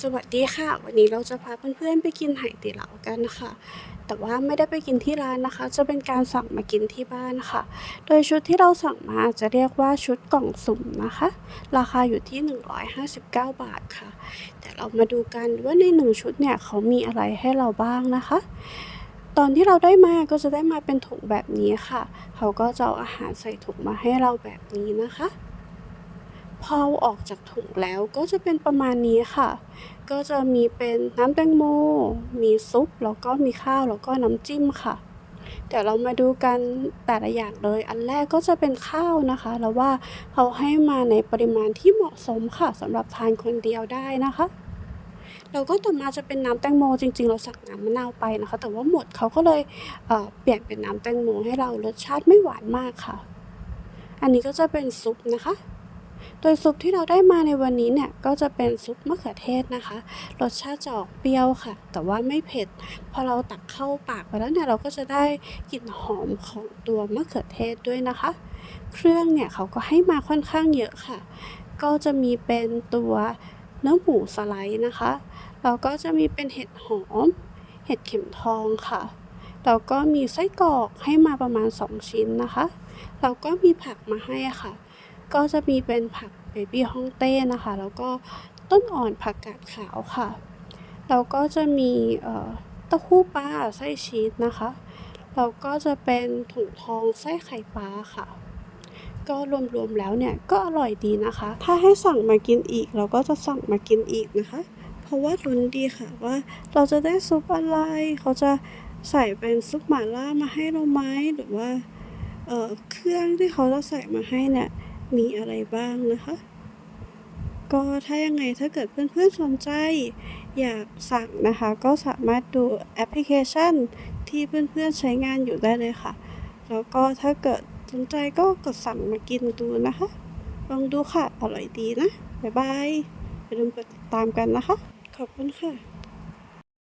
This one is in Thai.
สวัสดีค่ะ วันนี้เราจะพาเพื่อนๆไปกินไหตีเหลากันค่ะ แต่ว่าไม่ได้ไปกินที่ร้านนะคะ จะเป็นการสั่งมากินที่บ้านค่ะ โดยชุดที่เราสั่งมาจะเรียกว่าชุดกล่องสุ่มนะคะ ราคาอยู่ที่ 159 บาทค่ะ แต่เรามาดูกันว่าในหนึ่งชุดเนี่ยเขามีอะไรให้เราบ้างนะคะ ตอนที่เราได้มาก็จะได้มาเป็นถุงแบบนี้ค่ะ เขาก็จะเอาอาหารใส่ถุงมาให้เราแบบนี้นะคะ พอออกจากถุงแล้วก็จะเป็นประมาณนี้ค่ะ ก็จะมีเป็นน้ำแตงโม มีซุป แล้วก็มีข้าวแล้วก็น้ำจิ้มค่ะ เดี๋ยวเรามาดูกันแต่ละอย่างเลย อันแรกก็จะเป็นข้าวนะคะ แล้วว่าเขาให้มาในปริมาณที่เหมาะสมค่ะสำหรับทานคนเดียวได้นะคะแล้วก็ต่อมาจะเป็นน้ำแตงโมจริง ๆ เราสั่งน้ำมะนาวไปนะคะ แต่ว่าหมดเขาก็เลยเเปลี่ยนเป็นน้ำแตงโมให้เรารสชาติไม่หวานมากค่ะ อันนี้ก็จะเป็นซุปนะคะ โดยซุปที่เราได้มาในวันนี้เนี่ยก็จะเป็นซุปมะเขือเทศนะคะ รสชาติจะออกเปรี้ยวค่ะ แต่ว่าไม่เผ็ด พอเราตักเข้าปากไปแล้วเนี่ยเราก็จะได้กลิ่นหอมของตัวมะเขือเทศด้วยนะคะ เครื่องเนี่ยเขาก็ให้มาค่อนข้างเยอะค่ะ ก็จะมีเป็นตัวเนื้อหมูสไลด์นะคะ แล้วก็จะมีเป็นเห็ดหอม เห็ดเข็มทองค่ะแล้วก็มีไส้กรอกให้มาประมาณ 2 ชิ้นนะคะ แล้วก็มีผักมาให้ค่ะ ก็จะมีเป็นผักเบบี้ฮ่องเต้นะคะ แล้วก็ต้นอ่อนผักกาดขาวค่ะ แล้วก็จะมีเต้าหู้ปลาไส้ชีสนะคะแล้วก็จะเป็นถุงทองไส้ไข่ปลาค่ะ ก็รวมๆแล้วเนี่ยก็อร่อยดีนะคะ ถ้าให้สั่งมากินอีก เราก็จะสั่งมากินอีกนะคะ เพราะว่าลุ้นดีค่ะว่าเราจะได้ซุปอะไร เขาจะใส่เป็นซุปหม่าล่ามาให้เราไหมหรือว่าเเครื่องที่เขาจะใส่มาให้เนี่ย มีอะไรบ้างนะคะ ก็ถ้ายังไงถ้าเกิดเพื่อนๆสนใจ อยากสั่งนะคะ ก็สามารถดูแอปพลิเคชันที่เพื่อนๆใช้งานอยู่ได้เลยค่ะ แล้วก็ถ้าเกิดสนใจก็กดสั่งมากินดูนะคะ ลองดูค่ะ อร่อยดีนะ บ๊ายบายอย่าลืมกดติดตามกันนะคะ ขอบคุณค่ะ